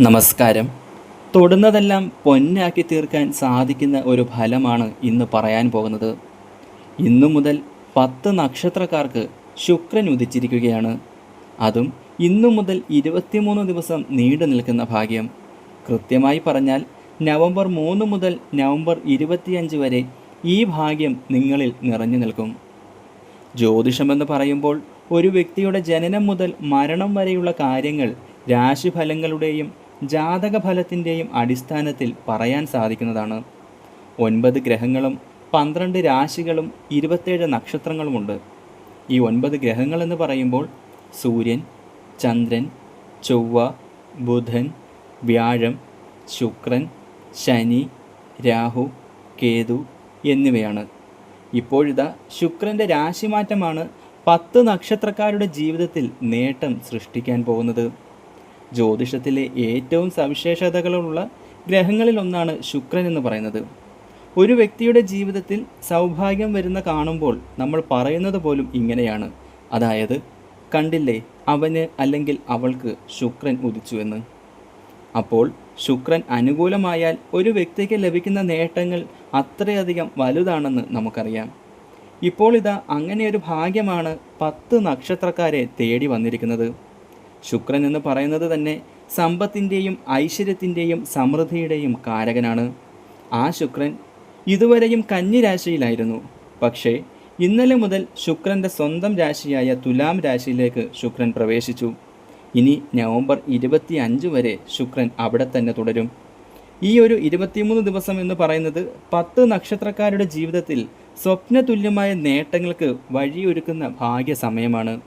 നമസ്കാരം. തൊടുന്നതെല്ലാം പൊന്നാക്കി തീർക്കാൻ സാധിക്കുന്ന ഒരു ഫലമാണ് ഇന്ന് പറയാൻ പോകുന്നത്. ഇന്നു മുതൽ പത്ത് നക്ഷത്രക്കാർക്ക് ശുക്രൻ ഉദിച്ചിരിക്കുകയാണ്. അതും ഇന്നു മുതൽ ഇരുപത്തിമൂന്ന് ദിവസം നീണ്ടു നിൽക്കുന്ന ഭാഗ്യം. കൃത്യമായി പറഞ്ഞാൽ നവംബർ മൂന്ന് മുതൽ നവംബർ ഇരുപത്തിയഞ്ച് വരെ ഈ ഭാഗ്യം നിങ്ങളിൽ നിറഞ്ഞു നിൽക്കും. ജ്യോതിഷമെന്ന് പറയുമ്പോൾ ഒരു വ്യക്തിയുടെ ജനനം മുതൽ മരണം വരെയുള്ള കാര്യങ്ങൾ രാശിഫലങ്ങളുടെയും ജാതക ഫലത്തിന്റെയും അടിസ്ഥാനത്തിൽ പറയാൻ സാധിക്കുന്നതാണ്. ഒൻപത് ഗ്രഹങ്ങളും പന്ത്രണ്ട് രാശികളും ഇരുപത്തേഴ് നക്ഷത്രങ്ങളുമുണ്ട്. ഈ ഒൻപത് ഗ്രഹങ്ങൾ എന്ന് പറയുമ്പോൾ സൂര്യൻ ചന്ദ്രൻ ചൊവ്വ ബുധൻ വ്യാഴം ശുക്രൻ ശനി രാഹു കേതു എന്നിവയാണ്. ഇപ്പോഴിതാ ശുക്രന്റെ രാശിമാറ്റമാണ് പത്ത് നക്ഷത്രക്കാരുടെ ജീവിതത്തിൽ നേട്ടം സൃഷ്ടിക്കാൻ പോകുന്നത്. ജ്യോതിഷത്തിലെ ഏറ്റവും സവിശേഷതകളുള്ള ഗ്രഹങ്ങളിൽ ഒന്നാണ് ശുക്രൻ എന്ന് പറയുന്നത്. ഒരു വ്യക്തിയുടെ ജീവിതത്തിൽ സൗഭാഗ്യം വരുന്ന കാണുമ്പോൾ നമ്മൾ പറയുന്നത് പോലും ഇങ്ങനെയാണ്. അതായത് കണ്ടില്ലേ അവന് അല്ലെങ്കിൽ അവൾക്ക് ശുക്രൻ ഉദിച്ചു എന്ന്. അപ്പോൾ ശുക്രൻ അനുകൂലമായാൽ ഒരു വ്യക്തിക്ക് ലഭിക്കുന്ന നേട്ടങ്ങൾ അത്രയധികം വലുതാണെന്ന് നമുക്കറിയാം. ഇപ്പോൾ ഇതാ അങ്ങനെയൊരു ഭാഗ്യമാണ് പത്ത് നക്ഷത്രക്കാരെ തേടി വന്നിരിക്കുന്നത്. ശുക്രൻ എന്ന് പറയുന്നത് തന്നെ സമ്പത്തിന്റെയും ഐശ്വര്യത്തിന്റെയും സമൃദ്ധിയുടെയും കാരകനാണ്. ആ ശുക്രൻ ഇതുവരെയും കന്നി രാശിയിലായിരുന്നു പക്ഷേ ഇന്നലെ മുതൽ ശുക്രന്റെ സ്വന്തം രാശിയായ തുലാം രാശിയിലേക്ക് ശുക്രൻ പ്രവേശിച്ചു. ഇനി നവംബർ ഇരുപത്തി അഞ്ച് വരെ ശുക്രൻ അവിടെ തന്നെ തുടരും. ഈ ഒരു ഇരുപത്തിമൂന്ന് ദിവസം എന്ന് പറയുന്നത് പത്ത് നക്ഷത്രക്കാരുടെ ജീവിതത്തിൽ സ്വപ്നതുല്യമായ നേട്ടങ്ങൾക്ക് വഴിയൊരുക്കുന്ന ഭാഗ്യ സമയമാണ്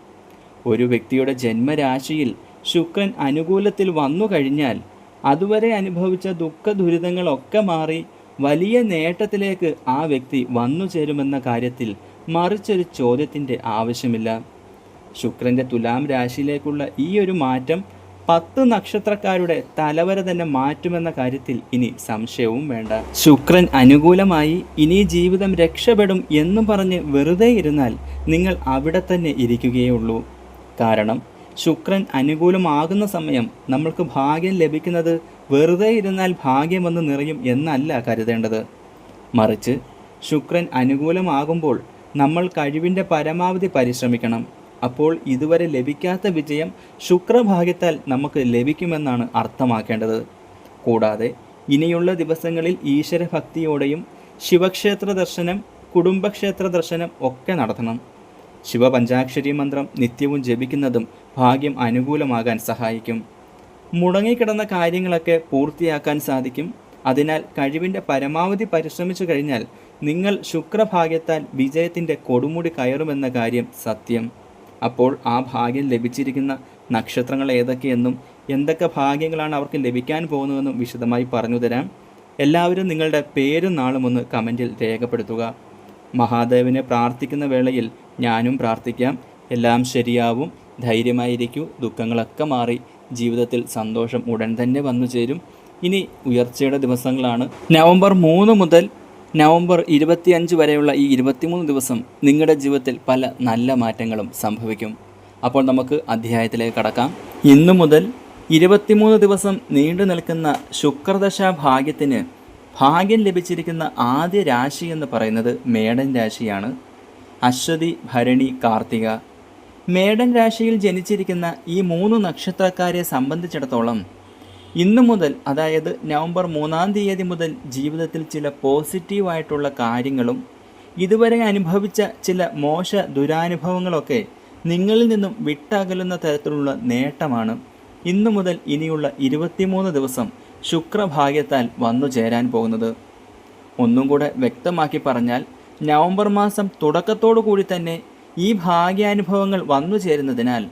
ഒരു വ്യക്തിയുടെ ജന്മരാശിയിൽ ശുക്രൻ അനുകൂലത്തിൽ വന്നു കഴിഞ്ഞാൽ അതുവരെ അനുഭവിച്ച ദുഃഖ ദുരിതങ്ങളൊക്കെ മാറി വലിയ നേട്ടത്തിലേക്ക് ആ വ്യക്തി വന്നു ചേരുമെന്ന കാര്യത്തിൽ മറിച്ചൊരു ചോദ്യത്തിന്റെ ആവശ്യമില്ല. ശുക്രന്റെ തുലാം രാശിയിലേക്കുള്ള ഈ ഒരു മാറ്റം പത്ത് നക്ഷത്രക്കാരുടെ തലവര തന്നെ മാറ്റുമെന്ന കാര്യത്തിൽ ഇനി സംശയവും വേണ്ട. ശുക്രൻ അനുകൂലമായി ഇനി ജീവിതം രക്ഷപ്പെടും എന്നും പറഞ്ഞ് വെറുതെ ഇരുന്നാൽ നിങ്ങൾ അവിടെ തന്നെ ഇരിക്കുകയുള്ളൂ കാരണം ശുക്രൻ അനുകൂലമാകുന്ന സമയം നമ്മൾക്ക് ഭാഗ്യം ലഭിക്കുന്നത് വെറുതെ ഇരുന്നാൽ ഭാഗ്യം വന്ന് നിറയും എന്നല്ല കരുതേണ്ടത്. മറിച്ച് ശുക്രൻ അനുകൂലമാകുമ്പോൾ നമ്മൾ കഴിവിന്റെ പരമാവധി പരിശ്രമിക്കണം. അപ്പോൾ ഇതുവരെ ലഭിക്കാത്ത വിജയം ശുക്രഭാഗ്യത്താൽ നമുക്ക് ലഭിക്കുമെന്നാണ് അർത്ഥമാക്കേണ്ടത്. കൂടാതെ ഇനിയുള്ള ദിവസങ്ങളിൽ ഈശ്വരഭക്തിയോടെയും ശിവക്ഷേത്ര ദർശനം കുടുംബക്ഷേത്ര ദർശനം ഒക്കെ നടത്തണം. ശിവപഞ്ചാക്ഷരി മന്ത്രം നിത്യവും ജപിക്കുന്നതും ഭാഗ്യം അനുകൂലമാകാൻ സഹായിക്കും. മുടങ്ങിക്കിടന്ന കാര്യങ്ങളൊക്കെ പൂർത്തിയാക്കാൻ സാധിക്കും. അതിനാൽ കഴിവിന്റെ പരമാവധി പരിശ്രമിച്ചു കഴിഞ്ഞാൽ നിങ്ങൾ ശുക്രഭാഗ്യത്താൽ വിജയത്തിന്റെ കൊടുമുടി കയറുമെന്ന കാര്യം സത്യം. അപ്പോൾ ആ ഭാഗ്യം ലഭിച്ചിരിക്കുന്ന നക്ഷത്രങ്ങൾ ഏതൊക്കെയെന്നും എന്തൊക്കെ ഭാഗ്യങ്ങളാണ് അവർക്ക് ലഭിക്കാൻ പോകുന്നതെന്നും വിശദമായി പറഞ്ഞു തരാം. എല്ലാവരും നിങ്ങളുടെ പേരും നാളും ഒന്ന് കമന്റിൽ രേഖപ്പെടുത്തുക. മഹാദേവനെ പ്രാർത്ഥിക്കുന്ന വേളയിൽ ഞാനും പ്രാർത്ഥിക്കാം. എല്ലാം ശരിയാവും. ധൈര്യമായിരിക്കൂ. ദുഃഖങ്ങളൊക്കെ മാറി. ജീവിതത്തിൽ സന്തോഷം ഉടൻ തന്നെ വന്നു ചേരും. ഇനി ഉയർച്ചയുടെ ദിവസങ്ങളാണ്. നവംബർ മൂന്ന് മുതൽ നവംബർ ഇരുപത്തിയഞ്ച് വരെയുള്ള ഈ ഇരുപത്തിമൂന്ന് ദിവസം നിങ്ങളുടെ ജീവിതത്തിൽ പല നല്ല മാറ്റങ്ങളും സംഭവിക്കും. അപ്പോൾ നമുക്ക് അധ്യായത്തിലേക്ക് കടക്കാം. ഇന്നു മുതൽ ഇരുപത്തിമൂന്ന് ദിവസം നീണ്ടു നിൽക്കുന്ന ശുക്രദശ ഭാഗ്യത്തിന് ഭാഗ്യം ലഭിച്ചിരിക്കുന്ന ആദ്യ രാശി എന്ന് പറയുന്നത് മേടൻ രാശിയാണ്. അശ്വതി ഭരണി കാർത്തിക. മേടൻ രാശിയിൽ ജനിച്ചിരിക്കുന്ന ഈ മൂന്ന് നക്ഷത്രക്കാരെ സംബന്ധിച്ചിടത്തോളം ഇന്നു മുതൽ അതായത് നവംബർ മൂന്നാം തീയതി മുതൽ ജീവിതത്തിൽ ചില പോസിറ്റീവായിട്ടുള്ള കാര്യങ്ങളും ഇതുവരെ അനുഭവിച്ച ചില മോശ ദുരാനുഭവങ്ങളൊക്കെ നിങ്ങളിൽ നിന്നും വിട്ടകലുന്ന തരത്തിലുള്ള നേട്ടമാണ് ഇന്നു മുതൽ ഇനിയുള്ള ഇരുപത്തിമൂന്ന് ദിവസം ശുക്രഭാഗ്യത്താൽ വന്നു ചേരാൻ പോകുന്നത്. ഒന്നും കൂടെ വ്യക്തമാക്കി പറഞ്ഞാൽ നവംബർ മാസം തുടക്കത്തോടു കൂടി തന്നെ ഈ ഭാഗ്യാനുഭവങ്ങൾ വന്നു ചേരുന്നതിനാൽ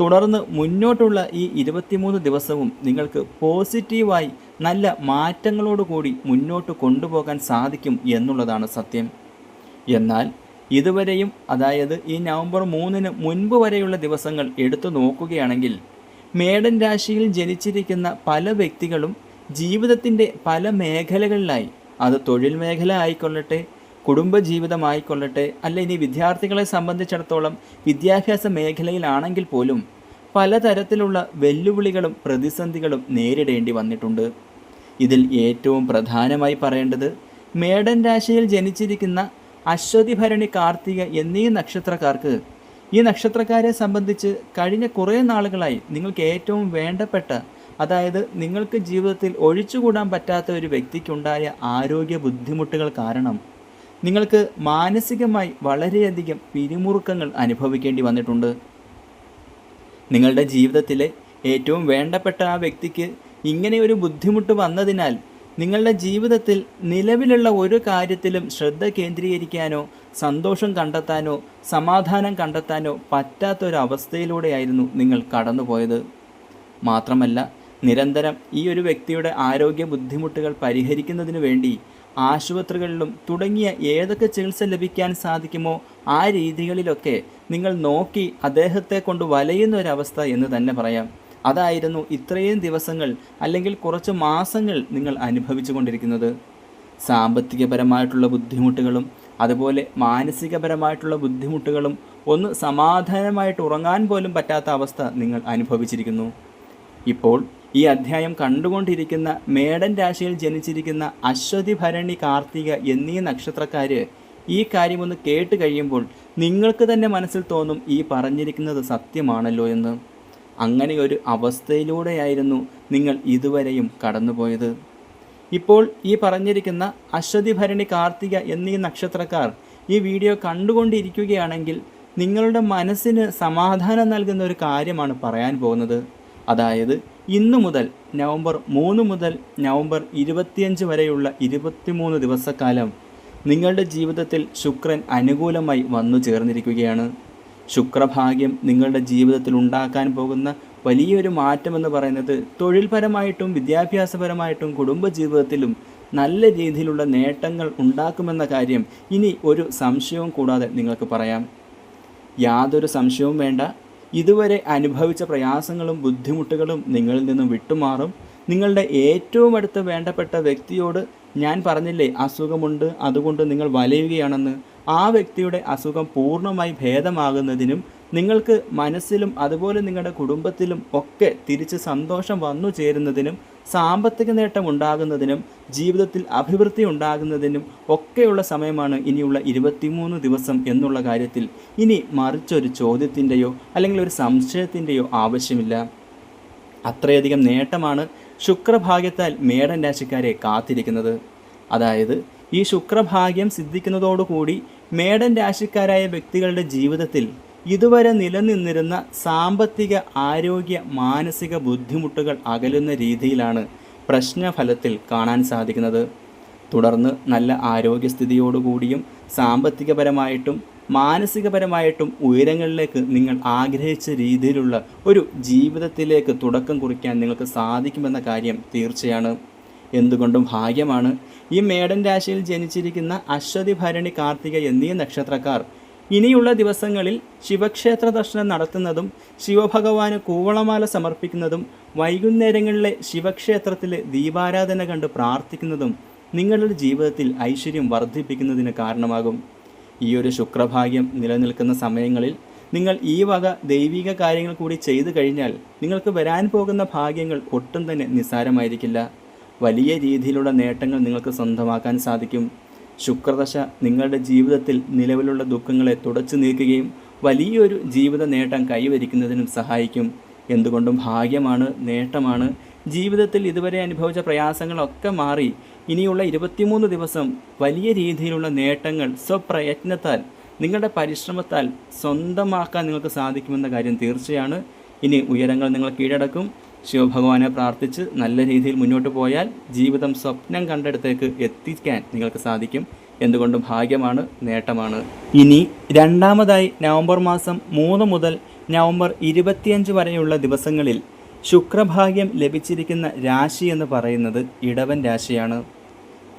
തുടർന്ന് മുന്നോട്ടുള്ള ഈ ഇരുപത്തിമൂന്ന് ദിവസവും നിങ്ങൾക്ക് പോസിറ്റീവായി നല്ല മാറ്റങ്ങളോടുകൂടി മുന്നോട്ട് കൊണ്ടുപോകാൻ സാധിക്കും എന്നുള്ളതാണ് സത്യം. എന്നാൽ ഇതുവരെയും അതായത് ഈ നവംബർ മൂന്നിന് മുൻപ് വരെയുള്ള ദിവസങ്ങൾ എടുത്തു നോക്കുകയാണെങ്കിൽ മേടൻ രാശിയിൽ ജനിച്ചിരിക്കുന്ന പല വ്യക്തികളും ജീവിതത്തിന്റെ പല മേഖലകളിലായി. അത് തൊഴിൽ മേഖല ആയിക്കൊള്ളട്ടെ കുടുംബജീവിതമായിക്കൊള്ളട്ടെ അല്ല ഇനി വിദ്യാർത്ഥികളെ സംബന്ധിച്ചിടത്തോളം വിദ്യാഭ്യാസ മേഖലയിലാണെങ്കിൽ പോലും പലതരത്തിലുള്ള വെല്ലുവിളികളും പ്രതിസന്ധികളും നേരിടേണ്ടി വന്നിട്ടുണ്ട്. ഇതിൽ ഏറ്റവും പ്രധാനമായി പറയേണ്ടത് മേടൻ രാശിയിൽ ജനിച്ചിരിക്കുന്ന അശ്വതി ഭരണി കാർത്തിക എന്നീ നക്ഷത്രക്കാർക്ക് ഈ നക്ഷത്രക്കാരെ സംബന്ധിച്ച് കഴിഞ്ഞ കുറേ നാളുകളായി നിങ്ങൾക്ക് ഏറ്റവും വേണ്ടപ്പെട്ട അതായത് നിങ്ങൾക്ക് ജീവിതത്തിൽ ഒഴിച്ചുകൂടാൻ പറ്റാത്ത ഒരു വ്യക്തിക്കുണ്ടായ ആരോഗ്യ ബുദ്ധിമുട്ടുകൾ കാരണം നിങ്ങൾക്ക് മാനസികമായി വളരെയധികം പിരിമുറുക്കങ്ങൾ അനുഭവിക്കേണ്ടി വന്നിട്ടുണ്ട്. നിങ്ങളുടെ ജീവിതത്തിലെ ഏറ്റവും വേണ്ടപ്പെട്ട ആ വ്യക്തിക്ക് ഇങ്ങനെ ഒരു ബുദ്ധിമുട്ട് വന്നതിനാൽ നിങ്ങളുടെ ജീവിതത്തിൽ നിലവിലുള്ള ഒരു കാര്യത്തിലും ശ്രദ്ധ കേന്ദ്രീകരിക്കാനോ സന്തോഷം കണ്ടെത്താനോ സമാധാനം കണ്ടെത്താനോ പറ്റാത്തൊരവസ്ഥയിലൂടെയായിരുന്നു നിങ്ങൾ കടന്നുപോയത്. മാത്രമല്ല നിരന്തരം ഈ ഒരു വ്യക്തിയുടെ ആരോഗ്യ ബുദ്ധിമുട്ടുകൾ പരിഹരിക്കുന്നതിനു വേണ്ടി ആശുപത്രികളിലും തുടങ്ങിയ ഏതൊക്കെ ചികിത്സ ലഭിക്കാൻ സാധിക്കുമോ ആ രീതികളിലൊക്കെ നിങ്ങൾ നോക്കി അദ്ദേഹത്തെ കൊണ്ട് വലയുന്ന ഒരവസ്ഥ എന്ന് തന്നെ പറയാം. അതായിരുന്നു ഇത്രയും ദിവസങ്ങൾ അല്ലെങ്കിൽ കുറച്ച് മാസങ്ങൾ നിങ്ങൾ അനുഭവിച്ചു കൊണ്ടിരിക്കുന്നത്. സാമ്പത്തികപരമായിട്ടുള്ള ബുദ്ധിമുട്ടുകളും അതുപോലെ മാനസികപരമായിട്ടുള്ള ബുദ്ധിമുട്ടുകളും ഒന്ന് സമാധാനമായിട്ട് ഉറങ്ങാൻ പോലും പറ്റാത്ത അവസ്ഥ നിങ്ങൾ അനുഭവിച്ചിരിക്കുന്നു. ഇപ്പോൾ ഈ അധ്യായം കണ്ടുകൊണ്ടിരിക്കുന്ന മേടൻ രാശിയിൽ ജനിച്ചിരിക്കുന്ന അശ്വതി ഭരണി കാർത്തിക എന്നീ നക്ഷത്രക്കാർ ഈ കാര്യമൊന്ന് കേട്ട് കഴിയുമ്പോൾ നിങ്ങൾക്ക് തന്നെ മനസ്സിൽ തോന്നും ഈ പറഞ്ഞിരിക്കുന്നത് സത്യമാണല്ലോ എന്ന്. അങ്ങനെ ഒരു അവസ്ഥയിലൂടെയായിരുന്നു നിങ്ങൾ ഇതുവരെയും കടന്നുപോയത്. ഇപ്പോൾ ഈ പറഞ്ഞിരിക്കുന്ന അശ്വതി ഭരണി കാർത്തിക എന്നീ നക്ഷത്രക്കാർ ഈ വീഡിയോ കണ്ടുകൊണ്ടിരിക്കുകയാണെങ്കിൽ നിങ്ങളുടെ മനസ്സിന് സമാധാനം നൽകുന്ന ഒരു കാര്യമാണ് പറയാൻ പോകുന്നത്. അതായത് ഇന്നു മുതൽ നവംബർ മൂന്ന് മുതൽ നവംബർ ഇരുപത്തിയഞ്ച് വരെയുള്ള ഇരുപത്തിമൂന്ന് ദിവസക്കാലം നിങ്ങളുടെ ജീവിതത്തിൽ ശുക്രൻ അനുകൂലമായി വന്നു ചേർന്നിരിക്കുകയാണ്. ശുക്രഭാഗ്യം നിങ്ങളുടെ ജീവിതത്തിൽ ഉണ്ടാക്കാൻ പോകുന്ന വലിയൊരു മാറ്റമെന്ന് പറയുന്നത് തൊഴിൽപരമായിട്ടും വിദ്യാഭ്യാസപരമായിട്ടും കുടുംബജീവിതത്തിലും നല്ല രീതിയിലുള്ള നേട്ടങ്ങൾ ഉണ്ടാക്കുമെന്ന കാര്യം ഇനി ഒരു സംശയവും കൂടാതെ നിങ്ങൾക്ക് പറയാം. യാതൊരു സംശയവും വേണ്ട. ഇതുവരെ അനുഭവിച്ച പ്രയാസങ്ങളും ബുദ്ധിമുട്ടുകളും നിങ്ങളിൽ നിന്നും വിട്ടുമാറും. നിങ്ങളുടെ ഏറ്റവും അടുത്ത വേണ്ടപ്പെട്ട വ്യക്തിയോട് ഞാൻ പറഞ്ഞില്ലേ അസുഖമുണ്ട് അതുകൊണ്ട് നിങ്ങൾ വലയുകയാണെന്ന്. ആ വ്യക്തിയുടെ അസുഖം പൂർണമായി ഭേദമാകുന്നതിനും നിങ്ങൾക്ക് മനസ്സിലും അതുപോലെ നിങ്ങളുടെ കുടുംബത്തിലും ഒക്കെ തിരിച്ച് സന്തോഷം വന്നു ചേരുന്നതിനും സാമ്പത്തിക നേട്ടം ഉണ്ടാകുന്നതിനും ജീവിതത്തിൽ അഭിവൃദ്ധി ഉണ്ടാകുന്നതിനും ഒക്കെയുള്ള സമയമാണ് ഇനിയുള്ള ഇരുപത്തിമൂന്ന് ദിവസം എന്നുള്ള കാര്യത്തിൽ ഇനി മറിച്ചൊരു ചോദ്യത്തിന്റെയോ അല്ലെങ്കിൽ ഒരു സംശയത്തിന്റെയോ ആവശ്യമില്ല. അത്രയധികം നേട്ടമാണ് ശുക്രഭാഗ്യത്താൽ മേടൻ രാശിക്കാരെ കാത്തിരിക്കുന്നത്. അതായത് ഈ ശുക്രഭാഗ്യം സിദ്ധിക്കുന്നതോടുകൂടി മേടൻ രാശിക്കാരായ വ്യക്തികളുടെ ജീവിതത്തിൽ ഇതുവരെ നിലനിന്നിരുന്ന സാമ്പത്തിക ആരോഗ്യ മാനസിക ബുദ്ധിമുട്ടുകൾ അകലുന്ന രീതിയിലാണ് പ്രശ്നഫലത്തിൽ കാണാൻ സാധിക്കുന്നത്. തുടർന്ന് നല്ല ആരോഗ്യസ്ഥിതിയോടുകൂടിയും സാമ്പത്തികപരമായിട്ടും മാനസികപരമായിട്ടും ഉയരങ്ങളിലേക്ക് നിങ്ങൾ ആഗ്രഹിച്ച രീതിയിലുള്ള ഒരു ജീവിതത്തിലേക്ക് തുടക്കം കുറിക്കാൻ നിങ്ങൾക്ക് സാധിക്കുമെന്ന കാര്യം തീർച്ചയാണ്. എന്തുകൊണ്ടും ഭാഗ്യമാണ്. ഈ മേടൻ രാശിയിൽ ജനിച്ചിരിക്കുന്ന അശ്വതി ഭരണി കാർത്തിക എന്നീ നക്ഷത്രക്കാർ ഇനിയുള്ള ദിവസങ്ങളിൽ ശിവക്ഷേത്ര ദർശനം നടത്തുന്നതും ശിവഭഗവാന് കൂവളമാല സമർപ്പിക്കുന്നതും വൈകുന്നേരങ്ങളിലെ ശിവക്ഷേത്രത്തിലെ ദീപാരാധന കണ്ട് പ്രാർത്ഥിക്കുന്നതും നിങ്ങളുടെ ജീവിതത്തിൽ ഐശ്വര്യം വർദ്ധിപ്പിക്കുന്നതിന് കാരണമാകും. ഈ ഒരു ശുക്രഭാഗ്യം നിലനിൽക്കുന്ന സമയങ്ങളിൽ നിങ്ങൾ ഈ വക ദൈവിക കാര്യങ്ങൾ കൂടി ചെയ്തു കഴിഞ്ഞാൽ നിങ്ങൾക്ക് വരാൻ പോകുന്ന ഭാഗ്യങ്ങൾ ഒട്ടും തന്നെ നിസ്സാരമായിരിക്കില്ല. വലിയ രീതിയിലുള്ള നേട്ടങ്ങൾ നിങ്ങൾക്ക് സ്വന്തമാക്കാൻ സാധിക്കും. ശുക്രദശ നിങ്ങളുടെ ജീവിതത്തിൽ നിലവിലുള്ള ദുഃഖങ്ങളെ തുടച്ചു നീക്കുകയും വലിയൊരു ജീവിത നേട്ടം കൈവരിക്കുന്നതിനും സഹായിക്കും. എന്തുകൊണ്ടും ഭാഗ്യമാണ് നേട്ടമാണ്. ജീവിതത്തിൽ ഇതുവരെ അനുഭവിച്ച പ്രയാസങ്ങളൊക്കെ മാറി. ഇനിയുള്ള ഇരുപത്തിമൂന്ന് ദിവസം വലിയ രീതിയിലുള്ള നേട്ടങ്ങൾ സ്വപ്രയത്നത്താൽ നിങ്ങളുടെ പരിശ്രമത്താൽ സ്വന്തമാക്കാൻ നിങ്ങൾക്ക് സാധിക്കുമെന്ന കാര്യം തീർച്ചയാണ്. ഇനി ഉയരങ്ങൾ നിങ്ങൾ കീഴടക്കും. ശിവഭഗവാനെ പ്രാർത്ഥിച്ച് നല്ല രീതിയിൽ മുന്നോട്ട് പോയാൽ ജീവിതം സ്വപ്നം കണ്ടെടുത്തേക്ക് എത്തിക്കാൻ നിങ്ങൾക്ക് സാധിക്കും. എന്തുകൊണ്ടും ഭാഗ്യമാണ് നേട്ടമാണ്. ഇനി രണ്ടാമതായി നവംബർ മാസം മൂന്ന് മുതൽ നവംബർ ഇരുപത്തിയഞ്ച് വരെയുള്ള ദിവസങ്ങളിൽ ശുക്രഭാഗ്യം ലഭിച്ചിരിക്കുന്ന രാശി എന്ന് പറയുന്നത് ഇടവൻ രാശിയാണ്.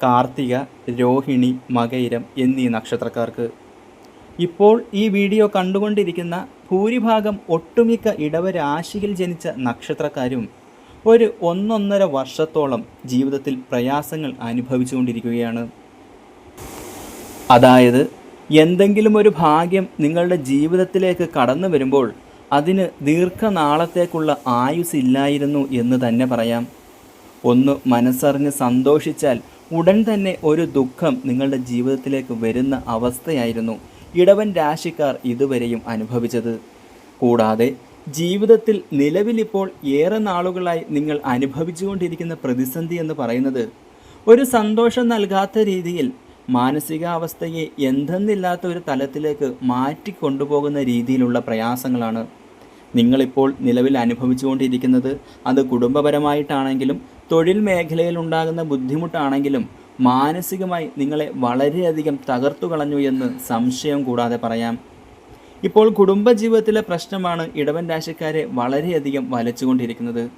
കാർത്തിക രോഹിണി മകയിരം എന്നീ നക്ഷത്രക്കാർക്ക് ഇപ്പോൾ ഈ വീഡിയോ കണ്ടുകൊണ്ടിരിക്കുന്ന ഭൂരിഭാഗം ഒട്ടുമിക്ക ഇടവരാശിയിൽ ജനിച്ച നക്ഷത്രക്കാരും ഒരു ഒന്നൊന്നര വർഷത്തോളം ജീവിതത്തിൽ പ്രയാസങ്ങൾ അനുഭവിച്ചുകൊണ്ടിരിക്കുകയാണ്. അതായത് എന്തെങ്കിലും ഒരു ഭാഗ്യം നിങ്ങളുടെ ജീവിതത്തിലേക്ക് കടന്നു വരുമ്പോൾ അതിന് ദീർഘനാളത്തേക്കുള്ള ആയുസ് ഇല്ലായിരുന്നു എന്ന് തന്നെ പറയാം. ഒന്ന് മനസ്സറിഞ്ഞ് സന്തോഷിച്ചാൽ ഉടൻ തന്നെ ഒരു ദുഃഖം നിങ്ങളുടെ ജീവിതത്തിലേക്ക് വരുന്ന അവസ്ഥയായിരുന്നു. ഇടവൻ രാശിക്കാർ ഇതുവരെയും അനുഭവിച്ചത്. കൂടാതെ ജീവിതത്തിൽ നിലവിലിപ്പോൾ ഏറെ നാളുകളായി നിങ്ങൾ അനുഭവിച്ചുകൊണ്ടിരിക്കുന്ന പ്രതിസന്ധി എന്ന് പറയുന്നത് ഒരു സന്തോഷം നൽകാത്ത രീതിയിൽ മാനസികാവസ്ഥയെ എന്തെന്നില്ലാത്ത ഒരു തലത്തിലേക്ക് മാറ്റിക്കൊണ്ടുപോകുന്ന രീതിയിലുള്ള പ്രയാസങ്ങളാണ്. നിങ്ങളിപ്പോൾ നിലവിൽ അനുഭവിച്ചുകൊണ്ടിരിക്കുന്നത് അത് കുടുംബപരമായിട്ടാണെങ്കിലും തൊഴിൽ മേഖലയിൽ ഉണ്ടാകുന്ന ബുദ്ധിമുട്ടാണെങ്കിലും മാനസികമായി നിങ്ങളെ വളരെയധികം തകർത്തു കളഞ്ഞു എന്ന് സംശയം കൂടാതെ പറയാം. ഇപ്പോൾ കുടുംബജീവിതത്തിലെ പ്രശ്നമാണ് ഇടവൻ രാശിക്കാരെ വളരെയധികം വലച്ചുകൊണ്ടിരിക്കുന്നത്.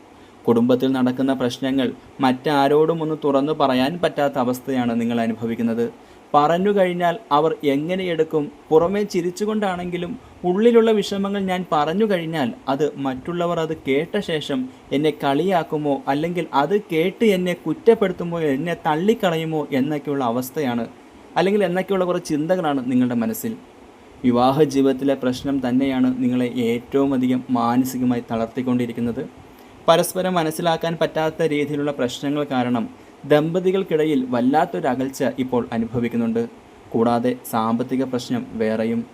കുടുംബത്തിൽ നടക്കുന്ന പ്രശ്നങ്ങൾ മറ്റാരോടും ഒന്ന് തുറന്നു പറയാൻ പറ്റാത്ത അവസ്ഥയാണ് നിങ്ങൾ അനുഭവിക്കുന്നത്. പറഞ്ഞു കഴിഞ്ഞാൽ അവർ എങ്ങനെ എടുക്കും? പുറമേ ചിരിച്ചുകൊണ്ടാണെങ്കിലും ഉള്ളിലുള്ള വിഷമങ്ങൾ ഞാൻ പറഞ്ഞു കഴിഞ്ഞാൽ അത് മറ്റുള്ളവർ അത് കേട്ട ശേഷം എന്നെ കളിയാക്കുമോ? അല്ലെങ്കിൽ അത് കേട്ട് എന്നെ കുറ്റപ്പെടുത്തുമോ? എന്നെ തള്ളിക്കളയുമോ? എന്നൊക്കെയുള്ള അവസ്ഥയാണ്. അല്ലെങ്കിൽ എന്നൊക്കെയുള്ള കുറേ ചിന്തകളാണ് നിങ്ങളുടെ മനസ്സിൽ. വിവാഹ ജീവിതത്തിലെ പ്രശ്നം തന്നെയാണ് നിങ്ങളെ ഏറ്റവും അധികം മാനസികമായി തളർത്തിക്കൊണ്ടിരിക്കുന്നത്. പരസ്പരം മനസ്സിലാക്കാൻ പറ്റാത്ത രീതിയിലുള്ള പ്രശ്നങ്ങൾ കാരണം ദമ്പതികൾക്കിടയിൽ വല്ലാത്തൊരു അകൽച്ച ഇപ്പോൾ അനുഭവിക്കുന്നുണ്ട്. കൂടാതെ സാമ്പത്തിക പ്രശ്നം വേറെയും.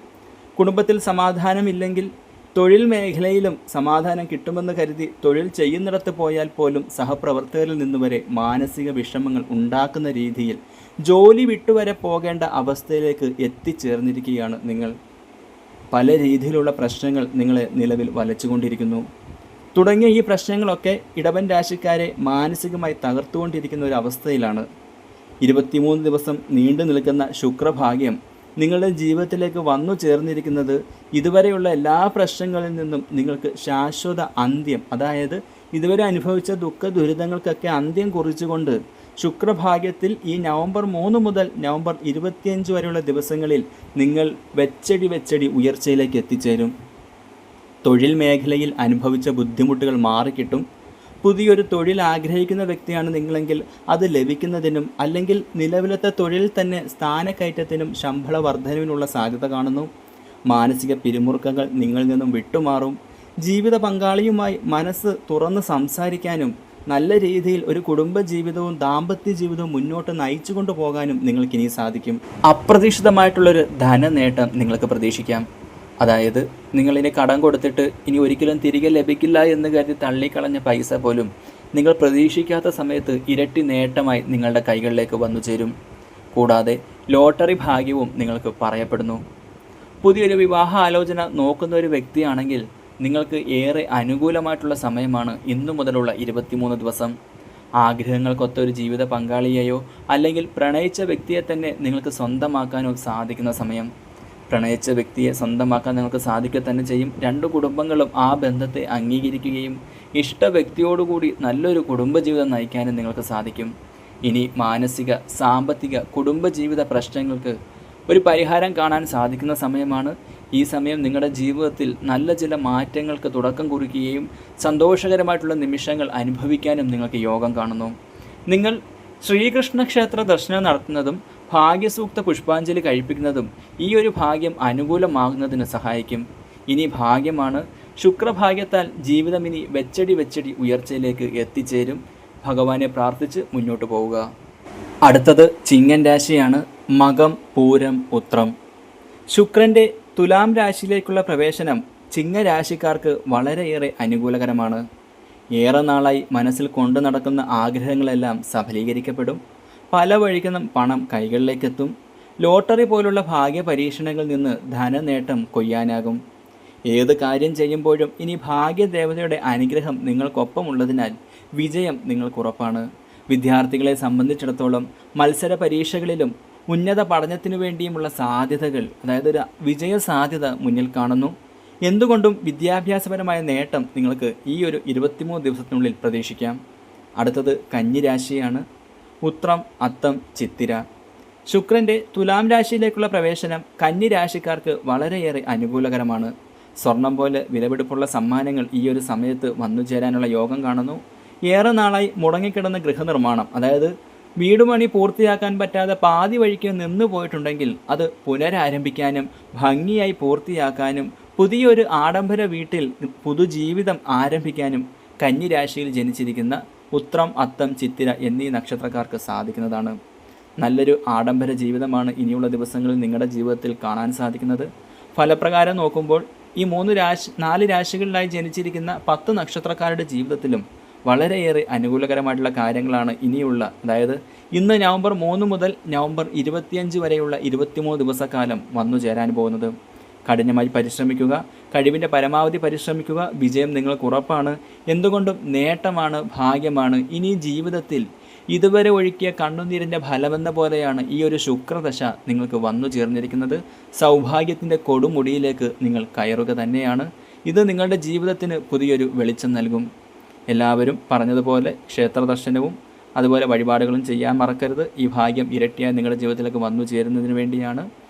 കുടുംബത്തിൽ സമാധാനമില്ലെങ്കിൽ തൊഴിൽ മേഖലയിലും സമാധാനം കിട്ടുമെന്ന് കരുതി തൊഴിൽ ചെയ്യുന്നിടത്ത് പോയാൽ പോലും സഹപ്രവർത്തകരിൽ നിന്നുവരെ മാനസിക വിഷമങ്ങൾ ഉണ്ടാക്കുന്ന രീതിയിൽ ജോലി വിട്ടുവരെ പോകേണ്ട അവസ്ഥയിലേക്ക് എത്തിച്ചേർന്നിരിക്കുകയാണ് നിങ്ങൾ. പല രീതിയിലുള്ള പ്രശ്നങ്ങൾ നിങ്ങളെ നിലവിൽ വലച്ചുകൊണ്ടിരിക്കുന്നു. തുടങ്ങിയ ഈ പ്രശ്നങ്ങളൊക്കെ ഇടവൻ രാശിക്കാരെ മാനസികമായി തകർത്തുകൊണ്ടിരിക്കുന്ന ഒരു അവസ്ഥയിലാണ്. ഇരുപത്തിമൂന്ന് ദിവസം നീണ്ടു നിൽക്കുന്ന ശുക്രഭാഗ്യം നിങ്ങളുടെ ജീവിതത്തിലേക്ക് വന്നു ചേർന്നിരിക്കുന്നത് ഇതുവരെയുള്ള എല്ലാ പ്രശ്നങ്ങളിൽ നിന്നും നിങ്ങൾക്ക് ശാശ്വത അന്ത്യം അതായത് ഇതുവരെ അനുഭവിച്ച ദുഃഖ ദുരിതങ്ങൾക്കൊക്കെ അന്ത്യം കുറിച്ചുകൊണ്ട് ശുക്രഭാഗ്യത്തിൽ ഈ നവംബർ മൂന്ന് മുതൽ നവംബർ ഇരുപത്തിയഞ്ച് വരെയുള്ള ദിവസങ്ങളിൽ നിങ്ങൾ വെച്ചടി വെച്ചടി ഉയർച്ചയിലേക്ക് എത്തിച്ചേരും. തൊഴിൽ മേഖലയിൽ അനുഭവിച്ച ബുദ്ധിമുട്ടുകൾ മാറിക്കിട്ടും. പുതിയൊരു തൊഴിൽ ആഗ്രഹിക്കുന്ന വ്യക്തിയാണ് നിങ്ങളെങ്കിൽ അത് ലഭിക്കുന്നതിനും അല്ലെങ്കിൽ നിലവിലത്തെ തൊഴിൽ തന്നെ സ്ഥാനക്കയറ്റത്തിനും ശമ്പള വർധനവിനുള്ള സാധ്യത കാണുന്നു. മാനസിക പിരിമുറുക്കങ്ങൾ നിങ്ങളിൽ നിന്നും വിട്ടുമാറും. ജീവിത പങ്കാളിയുമായി മനസ്സ് തുറന്ന് സംസാരിക്കാനും നല്ല രീതിയിൽ ഒരു കുടുംബ ജീവിതവും ദാമ്പത്യ ജീവിതവും മുന്നോട്ട് നയിച്ചു കൊണ്ടുപോകാനും നിങ്ങൾക്കിനി സാധിക്കും. അപ്രതീക്ഷിതമായിട്ടുള്ളൊരു ധനനേട്ടം നിങ്ങൾക്ക് പ്രതീക്ഷിക്കാം. അതായത് നിങ്ങളിനി കടം കൊടുത്തിട്ട് ഇനി ഒരിക്കലും തിരികെ ലഭിക്കില്ല എന്ന് കരുതി തള്ളിക്കളഞ്ഞ പൈസ പോലും നിങ്ങൾ പ്രതീക്ഷിക്കാത്ത സമയത്ത് ഇരട്ടി നേട്ടമായി നിങ്ങളുടെ കൈകളിലേക്ക് വന്നു ചേരും. കൂടാതെ ലോട്ടറി ഭാഗ്യവും നിങ്ങൾക്ക് പറയപ്പെടുന്നു. പുതിയൊരു വിവാഹ ആലോചന നോക്കുന്ന ഒരു വ്യക്തിയാണെങ്കിൽ നിങ്ങൾക്ക് ഏറെ അനുകൂലമായിട്ടുള്ള സമയമാണ് ഇന്നു മുതലുള്ള ഇരുപത്തിമൂന്ന് ദിവസം. ആഗ്രഹങ്ങൾക്കൊത്ത ഒരു ജീവിത പങ്കാളിയെയോ അല്ലെങ്കിൽ പ്രണയിച്ച വ്യക്തിയെ തന്നെ നിങ്ങൾക്ക് സ്വന്തമാക്കാനോ സാധിക്കുന്ന സമയം. പ്രണയിച്ച വ്യക്തിയെ സ്വന്തമാക്കാൻ നിങ്ങൾക്ക് സാധിക്കുക തന്നെ ചെയ്യും. രണ്ട് കുടുംബങ്ങളും ആ ബന്ധത്തെ അംഗീകരിക്കുകയും ഇഷ്ട വ്യക്തിയോടുകൂടി നല്ലൊരു കുടുംബജീവിതം നയിക്കാനും നിങ്ങൾക്ക് സാധിക്കും. ഇനി മാനസിക സാമ്പത്തിക കുടുംബജീവിത പ്രശ്നങ്ങൾക്ക് ഒരു പരിഹാരം കാണാൻ സാധിക്കുന്ന സമയമാണ്. ഈ സമയം നിങ്ങളുടെ ജീവിതത്തിൽ നല്ല ചില മാറ്റങ്ങൾക്ക് തുടക്കം കുറിക്കുകയും സന്തോഷകരമായിട്ടുള്ള നിമിഷങ്ങൾ അനുഭവിക്കാനും നിങ്ങൾക്ക് യോഗം കാണുന്നു. നിങ്ങൾ ശ്രീകൃഷ്ണ ക്ഷേത്ര ദർശനം നടത്തുന്നതും ഭാഗ്യസൂക്ത പുഷ്പാഞ്ജലി കഴിപ്പിക്കുന്നതും ഈ ഒരു ഭാഗ്യം അനുകൂലമാകുന്നതിന് സഹായിക്കും. ഇനി ഭാഗ്യമാണ് ശുക്രഭാഗ്യത്താൽ ജീവിതം ഇനി വെച്ചടി വെച്ചടി ഉയർച്ചയിലേക്ക് എത്തിച്ചേരും. ഭഗവാനെ പ്രാർത്ഥിച്ച് മുന്നോട്ട് പോവുക. അടുത്തത് ചിങ്ങൻ രാശിയാണ് മകം പൂരം ഉത്രം. ശുക്രന്റെ തുലാം രാശിയിലേക്കുള്ള പ്രവേശനം ചിങ്ങരാശിക്കാർക്ക് വളരെയേറെ അനുകൂലകരമാണ്. ഏറെ നാളായി മനസ്സിൽ കൊണ്ടു നടക്കുന്ന ആഗ്രഹങ്ങളെല്ലാം സഫലീകരിക്കപ്പെടും. പല വഴിക്കും പണം കൈകളിലേക്കെത്തും. ലോട്ടറി പോലുള്ള ഭാഗ്യ പരീക്ഷണങ്ങളിൽ നിന്ന് ധനനേട്ടം കൊയ്യാനാകും. ഏത് കാര്യം ചെയ്യുമ്പോഴും ഇനി ഭാഗ്യദേവതയുടെ അനുഗ്രഹം നിങ്ങൾക്കൊപ്പമുള്ളതിനാൽ വിജയം നിങ്ങൾക്കുറപ്പാണ്. വിദ്യാർത്ഥികളെ സംബന്ധിച്ചിടത്തോളം മത്സര പരീക്ഷകളിലും ഉന്നത പഠനത്തിനു വേണ്ടിയുമുള്ള സാധ്യതകൾ അതായത് ഒരു വിജയ സാധ്യത മുന്നിൽ കാണുന്നു. എന്തുകൊണ്ടും വിദ്യാഭ്യാസപരമായ നേട്ടം നിങ്ങൾക്ക് ഈ ഒരു ഇരുപത്തിമൂന്ന് ദിവസത്തിനുള്ളിൽ പ്രതീക്ഷിക്കാം. അടുത്തത് കന്നിരാശിയാണ്. ഉത്രം അത്തം ചിത്തിര. ശുക്രന്റെ തുലാം രാശിയിലേക്കുള്ള പ്രവേശനം കന്നി രാശിക്കാർക്ക് വളരെയേറെ അനുകൂലകരമാണ്. സ്വർണം പോലെ വിലപിടിപ്പുള്ള സമ്മാനങ്ങൾ ഈ ഒരു സമയത്ത് വന്നു ചേരാനുള്ള യോഗം കാണുന്നു. ഏറെ നാളായി മുടങ്ങിക്കിടന്ന ഗൃഹനിർമ്മാണം അതായത് വീടുമണി പൂർത്തിയാക്കാൻ പറ്റാതെ പാതി വഴിക്ക് നിന്നു പോയിട്ടുണ്ടെങ്കിൽ അത് പുനരാരംഭിക്കാനും ഭംഗിയായി പൂർത്തിയാക്കാനും പുതിയൊരു ആഡംബര വീട്ടിൽ പുതുജീവിതം ആരംഭിക്കാനും കന്നിരാശിയിൽ ജനിച്ചിരിക്കുന്ന ഉത്രം അത്തം ചിത്തിര എന്നീ നക്ഷത്രക്കാർക്ക് സാധിക്കുന്നതാണ്. നല്ലൊരു ആഡംബര ജീവിതമാണ് ഇനിയുള്ള ദിവസങ്ങളിൽ നിങ്ങളുടെ ജീവിതത്തിൽ കാണാൻ സാധിക്കുന്നത്. ഫലപ്രകാരം നോക്കുമ്പോൾ ഈ മൂന്ന് രാശി നാല് രാശികളിലായി ജനിച്ചിരിക്കുന്ന പത്ത് നക്ഷത്രക്കാരുടെ ജീവിതത്തിലും വളരെയേറെ അനുകൂലകരമായിട്ടുള്ള കാര്യങ്ങളാണ് ഇനിയുള്ള അതായത് ഇന്ന് നവംബർ മൂന്ന് മുതൽ നവംബർ ഇരുപത്തിയഞ്ച് വരെയുള്ള ഇരുപത്തിമൂന്ന് ദിവസക്കാലം വന്നു ചേരാൻ പോകുന്നത്. കഠിനമായി പരിശ്രമിക്കുക കഴിവിന്റെ പരമാവധി പരിശ്രമിക്കുക വിജയം നിങ്ങൾക്ക് ഉറപ്പാണ്. എന്തുകൊണ്ടും നേട്ടമാണ് ഭാഗ്യമാണ്. ഇനി ജീവിതത്തിൽ ഇതുവരെ ഒഴുക്കിയ കണ്ണുനീരിന്റെ ഫലമെന്ന പോലെയാണ് ഈ ഒരു ശുക്രദശ നിങ്ങൾക്ക് വന്നു ചേർന്നിരിക്കുന്നത്. സൗഭാഗ്യത്തിന്റെ കൊടുമുടിയിലേക്ക് നിങ്ങൾ കയറുക തന്നെയാണ്. ഇത് നിങ്ങളുടെ ജീവിതത്തിന് പുതിയൊരു വെളിച്ചം നൽകും. എല്ലാവരും പറഞ്ഞതുപോലെ ക്ഷേത്ര ദർശനവും അതുപോലെ വഴിപാടുകളും ചെയ്യാൻ മറക്കരുത്. ഈ ഭാഗ്യം ഇരട്ടിയായി നിങ്ങളുടെ ജീവിതത്തിലേക്ക് വന്നു ചേരുന്നതിന് വേണ്ടിയാണ്.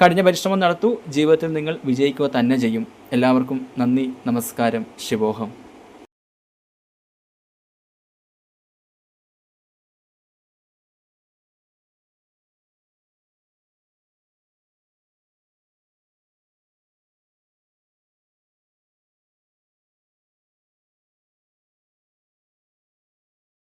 കഠിന പരിശ്രമം നടത്തൂ. ജീവിതത്തിൽ നിങ്ങൾ വിജയിക്കുക തന്നെ ചെയ്യും. എല്ലാവർക്കും നന്ദി നമസ്കാരം ശിവോഹം